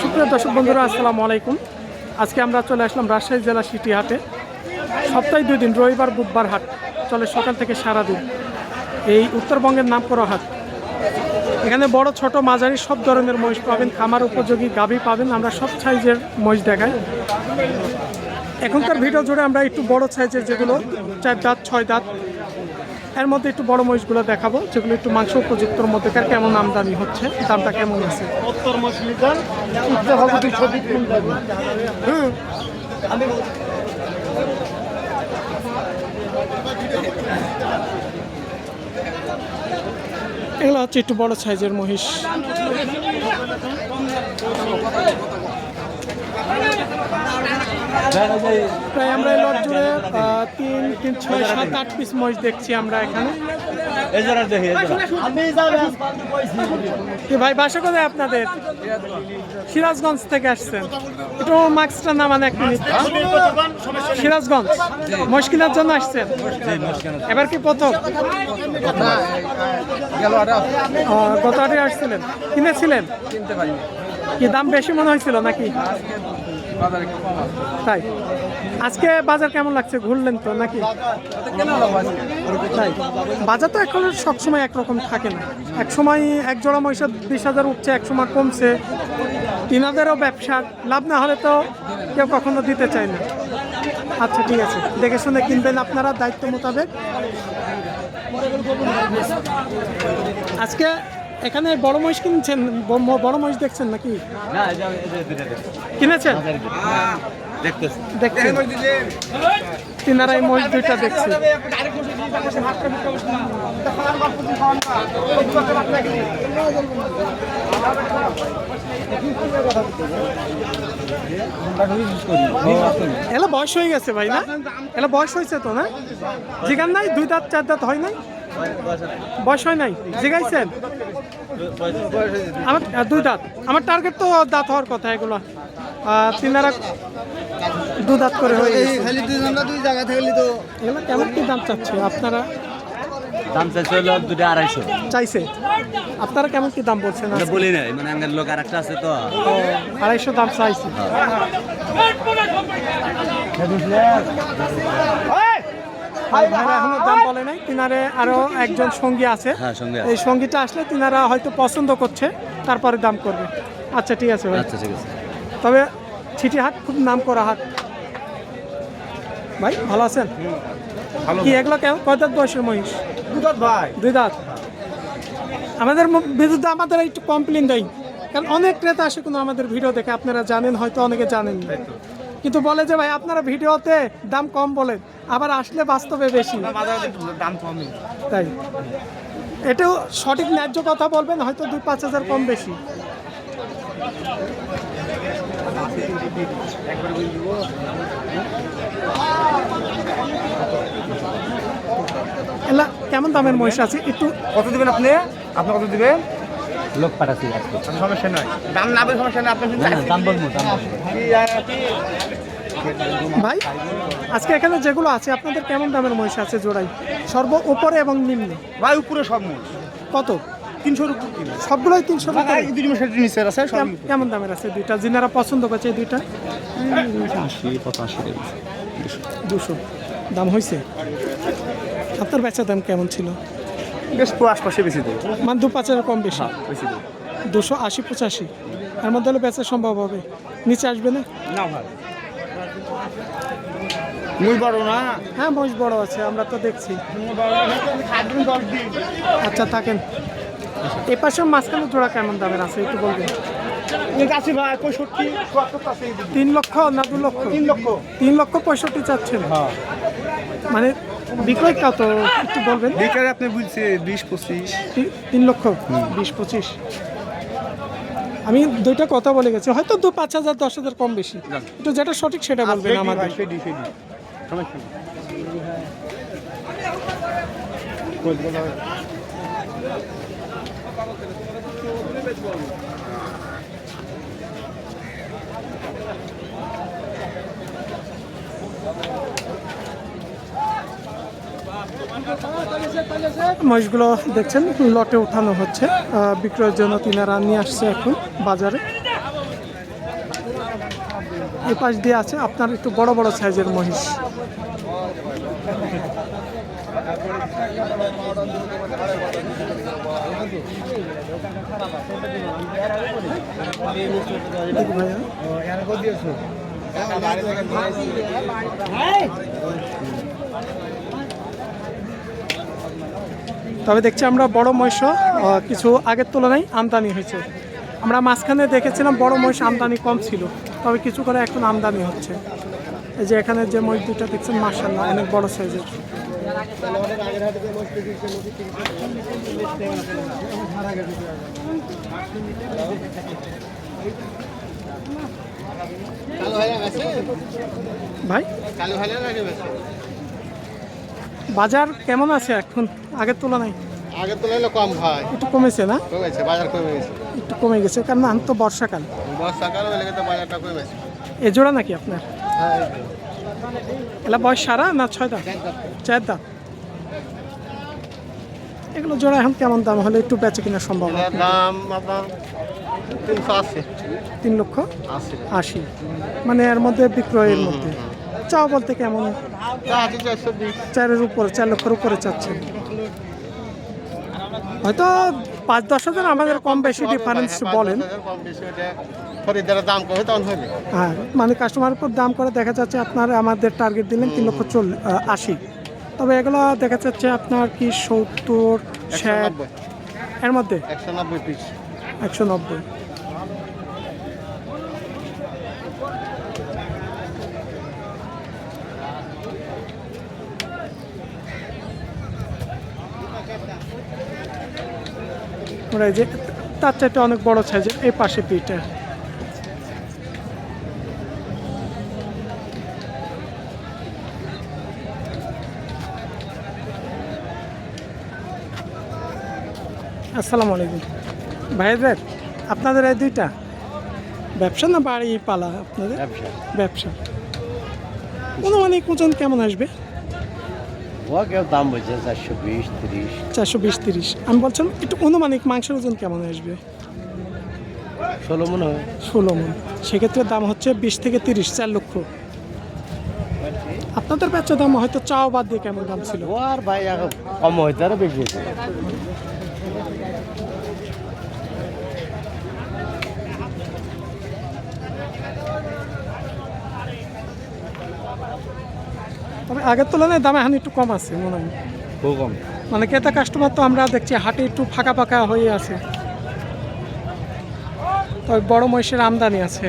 সুপ্রিয় দর্শক বন্ধুরা, আসসালামু আলাইকুম। আজকে আমরা চলে আসলাম রাজশাহী জেলা সিটি হাটে। সপ্তাহে দুই দিন, রবিবার, বুধবার হাট চলে সকাল থেকে সারাদিন। এই উত্তরবঙ্গের নাম করা হাট। এখানে বড়, ছোট, মাঝারি সব ধরনের মহিষ পাবেন। খামার উপযোগী গাভী পাবেন। আমরা সব সাইজের মহিষ দেখাই। এখনকার ভিডিও জুড়ে আমরা একটু বড় সাইজের যেগুলো চার দাঁত ছয় দাঁত এর মধ্যে একটু বড় মহিষগুলো দেখাবো যেগুলো একটু মাংস উপযুক্তর মধ্যেকার কেমন আমদানি হচ্ছে? দামটা কেমন আছে? এগুলো হচ্ছে একটু বড় সাইজের মহিষ। প্রায় আমরা এই লট জুড়ে তিন তিন ছয় সাত আট পিস মহিষ দেখছি আমরা এখানে। ভাই বাসা কোথায় আপনাদের? সিরাজগঞ্জ থেকে আসছেন। একটু মাস্কটা নামান এক মিনিট। সিরাজগঞ্জ মহিষ কেনার জন্য আসছেন? এবার কি প্রথম? ও, গত আটে আসছিলেন। কিনেছিলেন? কিনতে পারি কি দাম বেশি মনে হয়েছিল নাকি? তাই। আজকে বাজার কেমন লাগছে? ঘুরলেন তো নাকি? তাই। বাজার তো এখন সবসময় একরকম থাকে না। এক সময় এক জোড়া মহিষের বিশ হাজার উঠছে এক সময় কমছে। তিনাদেরও ব্যবসা। লাভ না হলে তো কেউ কখনো দিতে চায় না। আচ্ছা ঠিক আছে। দেখে শুনে কিনবেন আপনারা দায়িত্ব মোতাবেক। আজকে এখানে বড় মহিষ কিনছেন? বড় মহিষ দেখছেন নাকি? কিনেছেন? দেখছেন। তিনারা এই মহিষ দুইটা দেখছি। এলা বয়স হয়ে গেছে ভাই না? এলা বয়স হয়েছে তো না? জিগান নাই? দুই দাঁত চার দাঁত হয় নাই? বয়স হয় নাই? জিগাইছেন? আমার দুই দাঁত। আমার টার্গেট তো দাঁত হওয়ার কথা এগুলো। তিনারা দু দাঁত করে হয়ে খালি দুই জায়গা থাকলে তো এগুলো কেমন কি দাম চাচ্ছে? আপনারা দাম চাইছে হলো দুটো আড়াইশো। চাইছে। আপনারা কেমন কি দাম বলছেন মানে বলি নাই মানে আমার লোক আর একটা আছে তো। আড়াইশো দাম চাইছে। ভাই ভাইরা এখনও দাম বলে নাই। তিনারে আরও একজন সঙ্গী আছে। হ্যাঁ এই সঙ্গীটা আসলে তিনারা হয়তো পছন্দ করছে তারপরে দাম করবে। আচ্ছা ঠিক আছে ভাই। আচ্ছা ঠিক আছে। তবে ছিটি হাট খুব নাম করা হাট। ভাই ভালো আছেন? কি এগুলো কেমন কয় দাঁত বয়সের মহিষ? ভাই। দুই দাঁত। আমাদের বিরুদ্ধে আমাদের একটু কমপ্লেন দেয়। কারণ অনেক ক্রেতা আসে কোনো আমাদের ভিডিও দেখে। আপনারা জানেন হয়তো অনেকে জানেন না। কিন্তু বলে যে ভাই আপনারা ভিডিওতে দাম কম বলেন। আবার আসলে বাস্তবে বেশি। দাম কমই। তাই। এটাও সঠিক ন্যায্য কথা বলবেন হয়তো দুই পাঁচ হাজার কম বেশি। এলা কেমন দামের মহিষ আছে? একটু কত দিবেন আপনি? আপনি কত দিবেন? লোক পাঠাচ্ছি সমস্যা নয় দাম না সমস্যা নেই আপনি না না দাম বলব দাম বলব। ভাই আজকে এখানে যেগুলো আছে আপনাদের কেমন দামের মহিষ আছে জোড়াই সর্ব উপরে এবং নিম্নে? ভাই উপরে সব মহিষ। কত? তিনশো সবগুলোই তিনশো টাকা এই দুই মাসের নিচে আছে কেমন দামের আছে দুইটা? যিনারা পছন্দ করছে এই দুইটা? আশি পঁচাশি দুশো। দাম হয়েছে আপনার বেচা দাম কেমন ছিল? বেশ তো আশপাশে বেশি দেয় মানে দু পাঁচ হাজার কম বেশি? বেশি দেয় দুশো আশি পঁচাশি। এর মধ্যে হলে বেচা সম্ভব হবে। নিচে আসবে না? না ভাই। মুই বড় না? হ্যাঁ মহিষ বড় আছে আমরা তো দেখছি। আচ্ছা থাকেন। এ পাশে মাঝখানে জোড়া কেমন দামের আছে একটু বলবেন। তিন লক্ষ না দু লক্ষ? তিন লক্ষ। তিন লক্ষ পঁয়ষট্টি চাচ্ছেন? হ্যাঁ। মানে বিক্রয় কত একটু বলবেন? বিকারে আপনি বুঝছে বিশ পঁচিশ। তিন লক্ষ? বিশ পঁচিশ। আমি দুইটা কথা বলে গেছি। হয়তো দু পাঁচ হাজার দশ হাজার কম বেশি। একটু যেটা সঠিক সেটা বলবেন আমাদের। সেডি সেডি মহিষগুলো দেখছেন লটে উঠানো হচ্ছে। আহ, বিক্রয়ের জন্য তিনারা নিয়ে আসছে এখন। বাজারে। এই পাশ দিয়ে আছে, আপনার একটু বড় বড় সাইজের মহিষ। তবে দেখছি আমরা বড় মহিষ কিছু আগের তুলনায় আমদানি হয়েছে। আমরা মাঝখানে দেখেছিলাম বড় মহিষ আমদানি কম ছিল, তবে কিছু করে এখন আমদানি হচ্ছে। এই যে এখানে যে মহিষ দুটো দেখছেন মার্শাল্লাহ অনেক বড় সাইজের। ভাই? বাজার কেমন আছে এখন? আগের তুলনায়? আগের তুলনায় কম হয়। একটু কমেছে না? কমেছে বাজার কমে গেছে একটু কমে গেছে কারণ এখন তো বর্ষাকাল। বর্ষাকাল হলে কিন্তু বাজারটা কমেছে। এ জোড়া নাকি আপনার? এলা বয়স সারা না ছয় দাঁত? চার দাঁত। এগুলো জোড়া এখন কেমন দাম? হলে একটু বেচে কিনা সম্ভব দাম আপনার তিনশো আশি। তিন লক্ষ আশি। মানে এর মধ্যে বিক্রয়ের মধ্যে। চাও বলতে কেমন? চারের উপরে চার লক্ষের উপরে চাচ্ছেন। হয়তো পাঁচ দশ হাজার আমাদের কম বেশি ডিফারেন্স বলেন। কম খরিদ্দারের দাম কমে তখন হবে। হ্যাঁ মানে কাস্টমারের উপর দাম করে দেখা যাচ্ছে আপনার আমাদের টার্গেট দিলেন তিন লক্ষ চল আশি। তবে এগুলো দেখা যাচ্ছে আপনার কি সত্তর ষাট? এর মধ্যে? একশো নব্বই পিস একশো নব্বই। ওরা এই যে তার চাইতে অনেক বড় সাইজের এই পাশে দুইটা। আসসালামু আলাইকুম ভাইদের আপনাদের এই দুইটা? ব্যবসা না বাড়ি পালা আপনাদের? ব্যবসা। ব্যবসা। অনুমানিক ওজন কেমন আসবে? ও কেউ দাম বলছে চারশো বিশ তিরিশ। চারশো বিশ তিরিশ। আমি বলছিলাম একটু অনুমানিক মাংসের ওজন কেমন আসবে? ষোলো মন হয় ষোলো মন। সেক্ষেত্রে দাম হচ্ছে বিশ থেকে তিরিশ চার লক্ষ। আপনাদের বেচা দাম হয়তো চাও বাদ দিয়ে কেমন দাম ছিল? ও আর ভাই কম হইতে আরও বেশি আগের তুলনায় দাম এখন একটু কম আছে মনে হয়। খুব কম। মানে ক্রেতা কাস্টমার তো আমরা দেখছি হাটে একটু ফাঁকা ফাঁকা হয়ে আছে। তবে বড় মহিষের আমদানি আছে।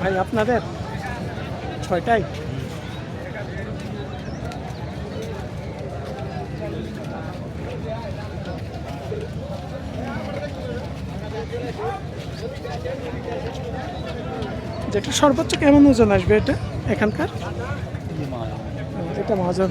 ভাই আপনাদের? ছয়টাই যেটা সর্বোচ্চ কেমন ওজন আসবে এটা এখানকার? এটা মহাজন।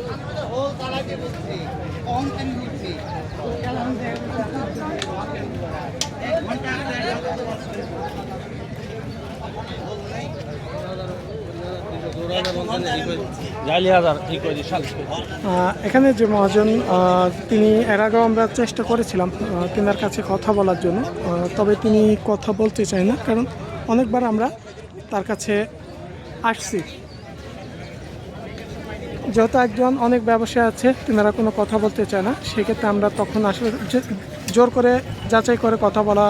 এখানে যে মহাজন তিনি এর আগেও আমরা চেষ্টা করেছিলাম তেনার কাছে কথা বলার জন্য। তবে তিনি কথা বলতে চায় না, কারণ অনেকবার আমরা তার কাছে আসছি। যেহেতু একজন অনেক ব্যবসায়ী আছে তেনারা কোনো কথা বলতে চায় না সেক্ষেত্রে আমরা তখন আসলে জোর করে যাচাই করে কথা বলা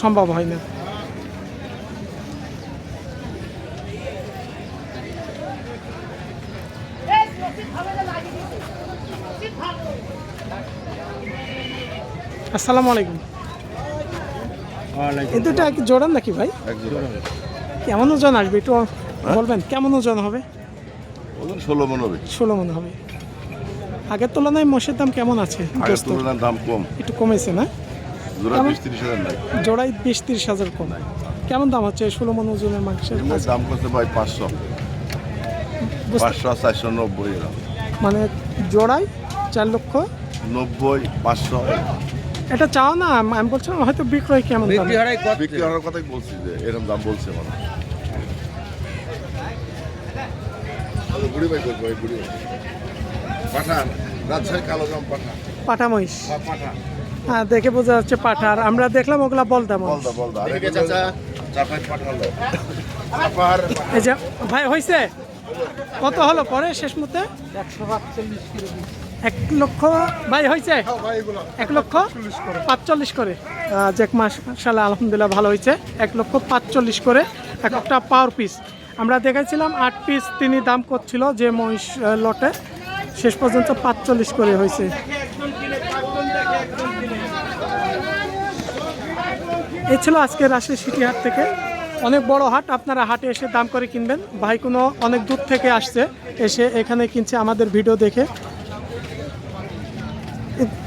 সম্ভব হয় না আসসালামু আলাইকুম। এই দুটো কি জোড়ান নাকি ভাই? কেমন ওজন আসবে একটু বলবেন? কেমন ওজন হবে? ওজন ষোলো মন হবে। ষোলো মনে হবে। আগের তুলনায় মোষের দাম কেমন আছে? আগের তুলনার দাম কম। একটু কমেছে না? জোড়াই বিশ তিরিশ হাজার কম। কেমন দাম হচ্ছে ষোলো মন ওজনের মাংসের দাম করতে ভাই পাঁচশো। পাঁচশো চারশো নব্বই মানে জোড়াই চার লক্ষ? নব্বই পাঁচশো। এটা চাও না? আমি বলছিলাম হয়তো বিক্রয় কেমন দাম? বিক্রি হওয়ার কথাই বলছি যে এরকম দাম বলছে মানে ঘুরি ভাই করব ঘুরি পাঠান রাজশাহী কালো জাম পাঠা পাঠা মহিষ পাঠা হ্যাঁ দেখে বোঝা যাচ্ছে পাঠা আর আমরা দেখলাম ওগুলা বলদাম বলদা বলদা। আরে চাচা। চাপাই পাঠালো। এই যে ভাই হয়েছে কত হলো পরে শেষ মুহূর্তে? এক লক্ষ ভাই হয়েছে? এক লক্ষ পাঁচচল্লিশ করে। জেক মাস সালে আলহামদুলিল্লাহ ভালো হয়েছে। এক লক্ষ পাঁচচল্লিশ করে এক একটা পাওয়ার পিস আমরা দেখেছিলাম আট পিস তিনি দাম করছিল যে মহিষ লটে। শেষ পর্যন্ত পাঁচচল্লিশ করে হয়েছে। এ ছিল আজকে রাজশাহী সিটি হাট থেকে। অনেক বড় হাট, আপনারা হাটে এসে দাম করে কিনবেন। ভাই কোনো অনেক দূর থেকে আসছে, এসে এখানে কিনছে আমাদের ভিডিও দেখে।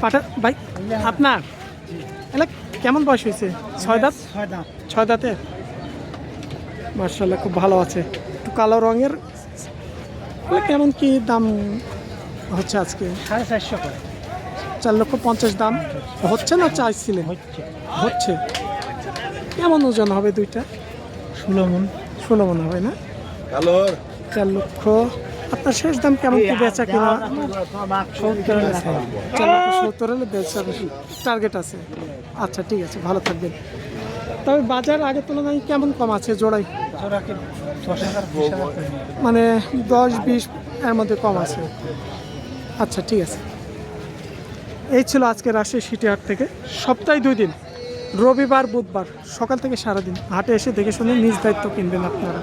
পাঠা ভাই আপনার? এলা কেমন বয়স হয়েছে? ছয় দাঁত? ছয় দাম ছয় দাঁতে? মার্শাল্লাহ খুব ভালো আছে। একটু কালো রঙের? কেমন কি দাম হচ্ছে আজকে? সাড়ে চারশো করে। চার লক্ষ পঞ্চাশ দাম? হচ্ছে না চাইছিলেন? হচ্ছে। হচ্ছে। কেমন ওজন হবে দুইটা? ষোলো মন। ষোলো মনে হবে না? চার লক্ষ আপনার শেষ দাম কেমন কি বেচা কিনা? সত্তর হলে বেচার টার্গেট আছে। আচ্ছা ঠিক আছে ভালো থাকবেন। তবে বাজার আগের তুলনায় কেমন কম আছে জোড়াই বিশ মানে দশ বিশ এর মধ্যে কম আছে। আচ্ছা ঠিক আছে। এই ছিল আজকে রাজশাহী সিটি হাট থেকে। সপ্তাহে দুই দিন রবিবার বুধবার সকাল থেকে সারাদিন। হাটে এসে দেখে শুনে নিজ দায়িত্ব কিনবেন আপনারা।